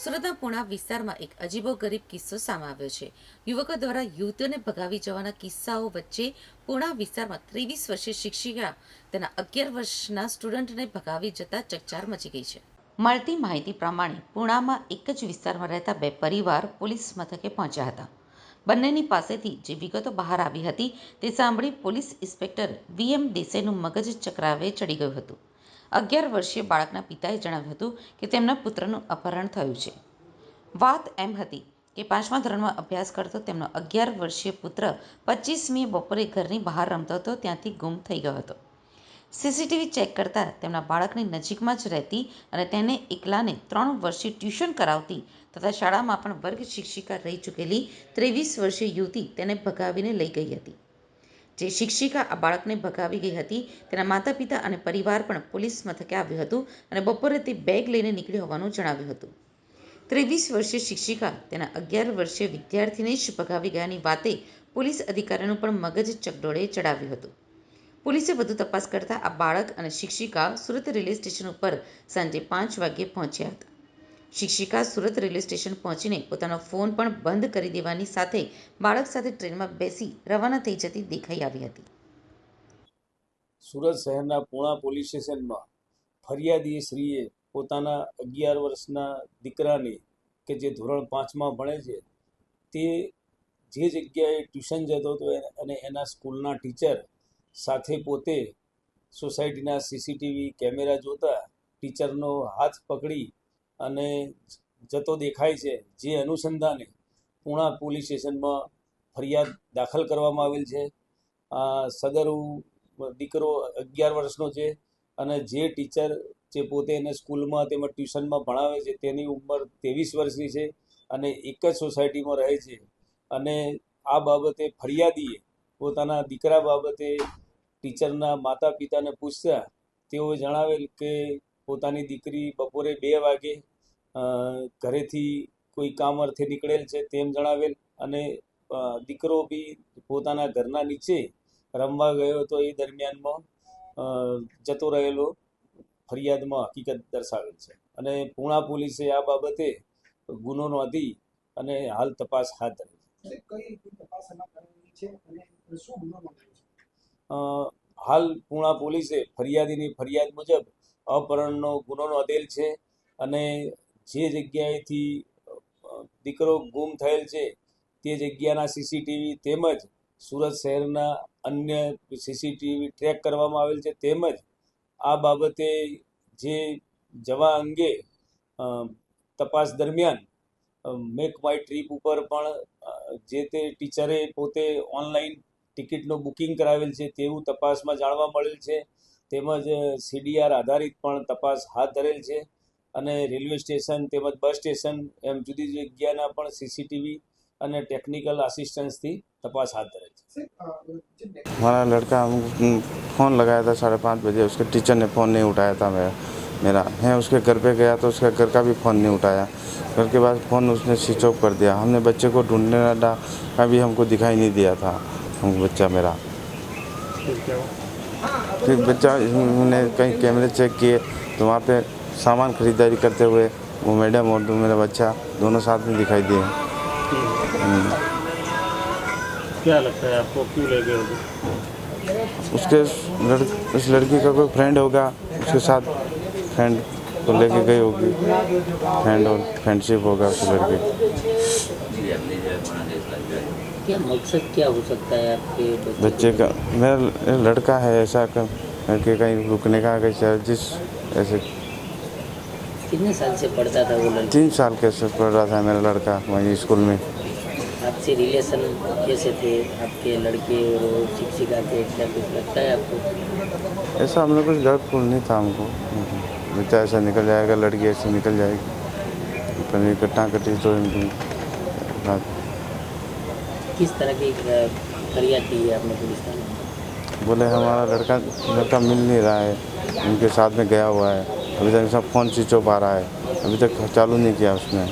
સુરતના પૂણા વિસ્તારમાં એક અજીબો ગરીબ કિસ્સો સામે આવ્યો છે. યુવકો દ્વારા યુવતીઓને ભગાવી જવાના કિસ્સાઓ વચ્ચે પુણા વિસ્તારમાં ત્રેવીસ વર્ષીય શિક્ષિકા તેના અગિયાર વર્ષના સ્ટુડન્ટને ભગાવી જતા ચકચાર મચી ગઈ છે. મળતી માહિતી પ્રમાણે પૂણામાં એક જ વિસ્તારમાં રહેતા બે પરિવાર પોલીસ મથકે પહોંચ્યા હતા. બંનેની પાસેથી જે વિગતો બહાર આવી હતી તે સાંભળી પોલીસ ઇન્સ્પેક્ટર વીએમ દેસાઈનું મગજ ચક્રાવે ચડી ગયું હતું. અગિયાર વર્ષીય બાળકના પિતાએ જણાવ્યું હતું કે તેમના પુત્રનું અપહરણ થયું છે. વાત એમ હતી કે પાંચમા ધોરણમાં અભ્યાસ કરતો તેમનો અગિયાર વર્ષીય પુત્ર પચીસમીએ બપોરે ઘરની બહાર રમતો હતો, ત્યાંથી ગુમ થઈ ગયો હતો. સીસીટીવી ચેક કરતાં તેમના બાળકની નજીકમાં જ રહેતી અને તેને એકલાને ત્રણ વર્ષથી ટ્યુશન કરાવતી તથા શાળામાં પણ વર્ગ શિક્ષિકા રહી ચૂકેલી ત્રેવીસ વર્ષીય યુવતી તેને ભગાવીને લઈ ગઈ હતી. જે શિક્ષિકા આ બાળકને ભગાવી ગઈ હતી, તેના માતા પિતા અને પરિવાર પણ પોલીસ મથકે આવ્યું હતું અને બપોરે તે બેગ લઈને નીકળી હોવાનું જણાવ્યું હતું. ત્રેવીસ વર્ષીય શિક્ષિકા તેના અગિયાર વર્ષીય વિદ્યાર્થીને જ ભગાવી ગયાની વાતે પોલીસ અધિકારીનું પણ મગજ ચકડોળે ચડાવ્યું હતું. પોલીસે વધુ તપાસ કરતા આ બાળક અને શિક્ષિકા સુરત રેલવે સ્ટેશન ઉપર સાંજે પાંચ વાગ્યે પહોંચ્યા હતા. શિક્ષિકા સુરત રેલવે સ્ટેશન પહોંચીને પોતાનો ફોન પણ બંધ કરી દેવાની સાથે બાળક સાથે ટ્રેનમાં બેસી રવાના થઈ જતી દેખાઈ આવી હતી. સુરત શહેરના પુણા પોલીસ સ્ટેશનમાં ફરિયાદી શ્રીએ પોતાના અગિયાર વર્ષના દીકરાને કે જે ધોરણ પાંચમાં ભણે છે, તે જે જગ્યાએ ટ્યુશન જતો હતો અને એના સ્કૂલના ટીચર સાથે પોતે સોસાયટીના સીસીટીવી કેમેરા જોતા ટીચરનો હાથ પકડી અને જતો દેખાય છે, જે અનુસંધાને પુણા પોલીસ સ્ટેશનમાં ફરિયાદ દાખલ કરવામાં આવેલ છે. સદરુ દીકરો અગિયાર વર્ષનો છે અને જે ટીચર જે પોતે એને સ્કૂલમાં તેમજ ટ્યુશનમાં ભણાવે છે, તેની ઉંમર ત્રેવીસ વર્ષની છે અને એક જ સોસાયટીમાં રહે છે. અને આ બાબતે ફરિયાદીએ પોતાના દીકરા બાબતે ટીચરના માતા પિતાને પૂછતા તેઓએ જણાવેલ કે પોતાની દીકરી બપોરે બે વાગે ઘરેથી કોઈ કામ અર્થે નીકળેલ છે તેમ જણાવેલ અને દીકરો બી પોતાના ઘરના નીચે રમવા ગયો હતો એ દરમિયાનમાં જતો રહેલો ફરિયાદમાં હકીકત દર્શાવેલ છે. અને પૂણા પોલીસે આ બાબતે ગુનો નોંધી અને હાલ તપાસ હાથ ધરી હાલ પૂણા પોલીસે ફરિયાદીની ફરિયાદ મુજબ અપહરણનો ગુનો નોંધેલ છે અને જે જગ્યાએથી દીકરો ગુમ થયેલ છે, તે જગ્યાના સીસીટીવી તેમજ સુરત શહેરના અન્ય સીસીટીવી ટ્રેક કરવામાં આવેલ છે, તેમજ આ બાબતે જે જવા અંગે તપાસ દરમિયાન મેક માય ટ્રીપ ઉપર પણ જે તે ટીચરે પોતે ઓનલાઈન ટિકિટનું બુકિંગ કરાવેલ છે, તેવું તપાસમાં જાણવા મળેલ છે, તેમજ સીડીઆર આધારિત પણ તપાસ હાથ ધરેલ છે અને રેલવે સ્ટેશન તેમજ બસ સ્ટેશન એમ જુદી જુદી જગ્યાના પણ સીસીટીવી અને ટેકનિકલ આસિસ્ટન્સથી તપાસ હાથ ધરેલ છે સાહેબ, અ, જે બે- हमारा लड़का हम फ़ोन लगाया था साढ़े पाँच बजे उसके टीचर ने फ़ोन नहीं उठाया था मेरा मेरा मैं उसके घर पे गया तो उसके घर का भी फ़ोन नहीं उठाया घर के बाद फ़ोन उसने स्विच ऑफ कर दिया हमने बच्चे को ढूंढने लगा कभी हमको दिखाई नहीं दिया था हमको बच्चा मेरा फिर बच्चा हमने कहीं कैमरे चेक किए तो वहाँ पे सामान खरीदारी करते हुए वो मैडम और दो मेरा बच्चा दोनों साथ में दिखाई दिए। हम्म। क्या लगता है आपको क्यों ले गए उसके लड़, उस लड़की का कोई फ्रेंड होगा उसके साथ फ्रेंड को लेके गई होगी। फ्रेंड और फ्रेंडशिप होगा उस लड़के। क्या मकसद क्या हो सकता है आपके बच्चे बच्चे का? मेरा लड़का है ऐसा कर लड़के कहीं रुकने का कहीं चार्जिस ऐसे कितने साल से पढ़ता था वो लड़का? तीन साल कैसे पढ़ रहा था मेरा लड़का वहीं स्कूल में। आपसे रिलेशन कैसे थे? आपके लड़के और वो शिक्षिका के क्या कुछ लगता है आपको? ऐसा हम लोग कुछ डर फूल नहीं था हमको। बच्चा ऐसा निकल जाएगा लड़की ऐसे निकल जाएगी। पर घटना घटी तो किस तरह की अ, फरियाद की है आपने पुलिस थाने बोले हमारा लड़का लड़का मिल नहीं रहा है उनके साथ में गया हुआ है। अभी तक सब फ़ोन स्विच ऑफ आ रहा है अभी तक चालू नहीं किया उसने